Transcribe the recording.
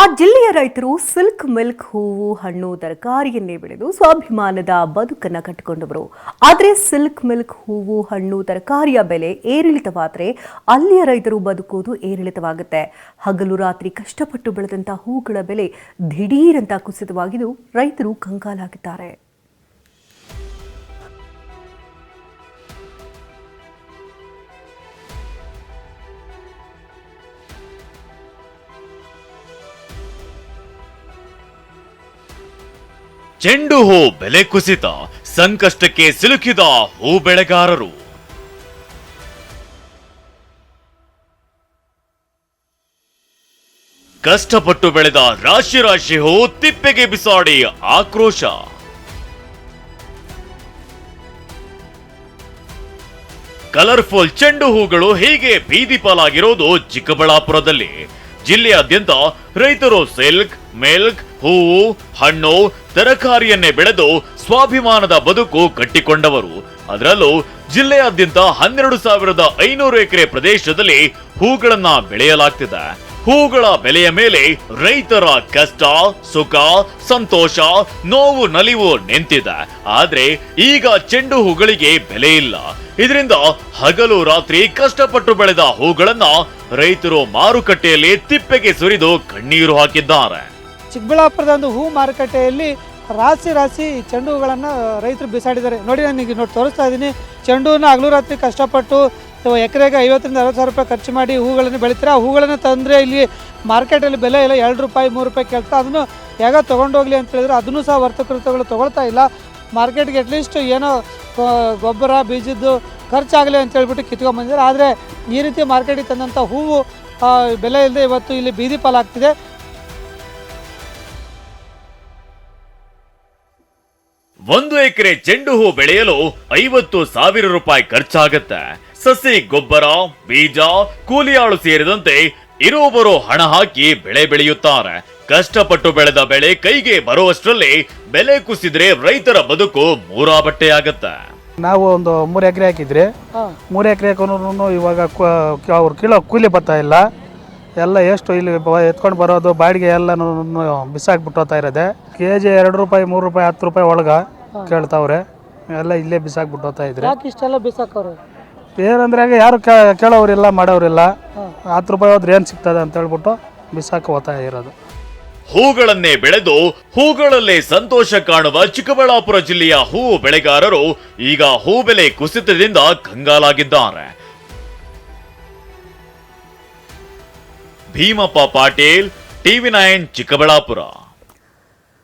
ಆ ಜಿಲ್ಲೆಯ ರೈತರು ಸಿಲ್ಕ್ ಮಿಲ್ಕ್ ಹೂವು, ಹಣ್ಣು, ತರಕಾರಿಯನ್ನೇ ಬೆಳೆದು ಸ್ವಾಭಿಮಾನದ ಬದುಕನ್ನು ಕಟ್ಟಿಕೊಂಡವರು. ಆದರೆ ಸಿಲ್ಕ್ ಮಿಲ್ಕ್ ಹೂವು, ಹಣ್ಣು, ತರಕಾರಿಯ ಬೆಲೆ ಏರಿಳಿತವಾದರೆ ಅಲ್ಲಿಯ ರೈತರು ಬದುಕುವುದು ಏರಿಳಿತವಾಗುತ್ತೆ. ಹಗಲು ರಾತ್ರಿ ಕಷ್ಟಪಟ್ಟು ಬೆಳೆದಂಥ ಹೂಗಳ ಬೆಲೆ ದಿಢೀರಂತ ಕುಸಿತವಾಗಿದ್ದು ರೈತರು ಕಂಗಾಲಾಗಿದ್ದಾರೆ. ಚೆಂಡು ಹೂ ಬೆಲೆ ಕುಸಿತ, ಸಂಕಷ್ಟಕ್ಕೆ ಸಿಲುಕಿದ ಹೂ ಬೆಳೆಗಾರರು. ಕಷ್ಟಪಟ್ಟು ಬೆಳೆದ ರಾಶಿ ರಾಶಿ ಹೂ ತಿಪ್ಪೆಗೆ ಬಿಸಾಡಿ ಆಕ್ರೋಶ. ಕಲರ್ಫುಲ್ ಚೆಂಡು ಹೂಗಳು ಹೀಗೆ ಬೀದಿ ಪಾಲಾಗಿರೋದು ಚಿಕ್ಕಬಳ್ಳಾಪುರದಲ್ಲಿ. ಜಿಲ್ಲೆಯಾದ್ಯಂತ ರೈತರು ಸಿಲ್ಕ್, ಮಿಲ್ಕ್, ಹೂವು, ಹಣ್ಣು, ತರಕಾರಿಯನ್ನೇ ಬೆಳೆದು ಸ್ವಾಭಿಮಾನದ ಬದುಕು ಕಟ್ಟಿಕೊಂಡವರು. ಅದರಲ್ಲೂ ಜಿಲ್ಲೆಯಾದ್ಯಂತ ಹನ್ನೆರಡು ಸಾವಿರದ ಐನೂರು ಎಕರೆ ಪ್ರದೇಶದಲ್ಲಿ ಹೂಗಳನ್ನ ಬೆಳೆಯಲಾಗ್ತಿದೆ. ಹೂಗಳ ಬೆಲೆಯ ಮೇಲೆ ರೈತರ ಕಷ್ಟ, ಸುಖ, ಸಂತೋಷ, ನೋವು, ನಲಿವು ನಿಂತಿದೆ. ಆದ್ರೆ ಈಗ ಚೆಂಡು ಹೂಗಳಿಗೆ ಬೆಲೆ ಇಲ್ಲ. ಇದರಿಂದ ಹಗಲು ರಾತ್ರಿ ಕಷ್ಟಪಟ್ಟು ಬೆಳೆದ ಹೂಗಳನ್ನ ರೈತರು ಮಾರುಕಟ್ಟೆಯಲ್ಲಿ ತಿಪ್ಪೆಗೆ ಸುರಿದು ಕಣ್ಣೀರು ಹಾಕಿದ್ದಾರೆ. ಚಿಕ್ಕಬಳ್ಳಾಪುರದ ಒಂದು ಹೂ ಮಾರುಕಟ್ಟೆಯಲ್ಲಿ ರಾಶಿ ರಾಶಿ ಚೆಂಡು ಹೂಗಳನ್ನು ರೈತರು ಬಿಸಾಡಿದ್ದಾರೆ. ನೋಡಿ, ನಾನು ಈಗ ನೋಡಿ ತೋರಿಸ್ತಾ ಇದ್ದೀನಿ. ಚೆಂಡು ಹೂನ ಹಗಲು ರಾತ್ರಿ ಕಷ್ಟಪಟ್ಟು ಎಕರೆಗೆ ಐವತ್ತರಿಂದ ಅರವತ್ತು ಸಾವಿರ ರೂಪಾಯಿ ಖರ್ಚು ಮಾಡಿ ಹೂಗಳನ್ನು ಬೆಳಿತಾರೆ, ಆ ಹೂಗಳನ್ನು ತಂದರೆ ಇಲ್ಲಿ ಮಾರ್ಕೆಟಲ್ಲಿ ಬೆಲೆ ಇಲ್ಲ ಎರಡು ರೂಪಾಯಿ, ಮೂರು ರೂಪಾಯಿ ಕೇಳ್ತಾರೆ ಅದನ್ನು ಹೇಗ ತೊಗೊಂಡೋಗ್ಲಿ ಅಂತ ಹೇಳಿದ್ರೆ ಅದನ್ನು ಸಹ ವರ್ತಕೃತಗಳು ತೊಗೊಳ್ತಾ ಇಲ್ಲ. ಮಾರ್ಕೆಟ್ಗೆ ಅಟ್ಲೀಸ್ಟ್ ಏನೋ ಗೊಬ್ಬರ, ಬೀಜದ್ದು ಖರ್ಚಾಗಲಿ ಅಂತ ಹೇಳ್ಬಿಟ್ಟು ಕಿತ್ಕೊಂಡ್ಬಂದಿದ್ದಾರೆ ಆದರೆ ಈ ರೀತಿ ಮಾರ್ಕೆಟಿಗೆ ತಂದಂಥ ಹೂವು ಬೆಲೆ ಇಲ್ಲದೆ ಇವತ್ತು ಇಲ್ಲಿ ಬೀದಿ ಪಾಲಾಗ್ತಿದೆ. ಒಂದು ಎಕರೆ ಚೆಂಡು ಹೂ ಬೆಳೆಯಲು ಐವತ್ತು ಸಾವಿರ ರೂಪಾಯಿ ಖರ್ಚಾಗತ್ತೆ. ಸಸಿ ಗೊಬ್ಬರ ಬೀಜ ಕೂಲಿಯಾಳು ಸೇರಿದಂತೆ ಇರುವವರು ಹಣ ಹಾಕಿ ಬೆಳೆ ಬೆಳೆಯುತ್ತಾರೆ. ಕಷ್ಟಪಟ್ಟು ಬೆಳೆದ ಬೆಳೆ ಕೈಗೆ ಬರುವಷ್ಟರಲ್ಲಿ ಬೆಲೆ ಕುಸಿದ್ರೆ ರೈತರ ಬದುಕು ಮೂರಾ ಬಟ್ಟೆಯಾಗತ್ತೆ ನಾವು ಒಂದು ಮೂರು ಎಕರೆ ಹಾಕಿದ್ರೆ ಮೂರು ಎಕರೆ ಹಾಕೋನು ಇವಾಗ ಕು- ಅವ್ರು ಕೀಳೋ ಕೂಲಿ ಬರ್ತಾ ಇಲ್ಲ. ಎಲ್ಲ ಎಷ್ಟು ಇಲ್ಲಿ ಬ- ಎತ್ಕೊಂಡು ಬರೋದು ಬಾಡಿಗೆ ಎಲ್ಲನೂ ಬಿಸಾಕ್ಬಿಟ್ಟು ಹೋಗ್ತಾ ಇರೋದೆ. ಕೆ ಜಿ ಎರಡು ರೂಪಾಯಿ ಮೂರು ರೂಪಾಯಿ ಹತ್ತು ರೂಪಾಯಿ ಒಳಗೆ ಕೇಳ್ತಾವ್ರೆ. ಎಲ್ಲ ಇಲ್ಲೇ ಬಿಸಾಕ್ಬಿಟ್ಟು ಹೋಗ್ತಾ ಇದ್ರೆ. ಯಾಕೆ ಇಷ್ಟೆಲ್ಲ ಬಿಸಾಕೋರು? ಏನಂದ್ರೆ ಯಾರು ಕೇ- ಕೇಳೋರಿಲ್ಲ ಮಾಡೋರಿಲ್ಲ ಹತ್ತು ರೂಪಾಯಿ ಹೋದ್ರೆ ಏನು ಸಿಗ್ತದೆ ಅಂತ ಹೇಳ್ಬಿಟ್ಟು ಬಿಸಾಕ ಹೋಗ್ತಾ ಇರೋದು. ಹೂಗಳನ್ನೇ ಬೆಳೆದು ಹೂಗಳಲ್ಲೇ ಸಂತೋಷ ಕಾಣುವ ಚಿಕ್ಕಬಳ್ಳಾಪುರ ಜಿಲ್ಲೆಯ ಹೂ ಬೆಳೆಗಾರರು ಈಗ ಹೂ ಬೆಲೆ ಕುಸಿತದಿಂದ ಕಂಗಾಲಾಗಿದ್ದಾರೆ. Bhimappa Patil TV nine Chikkaballapur.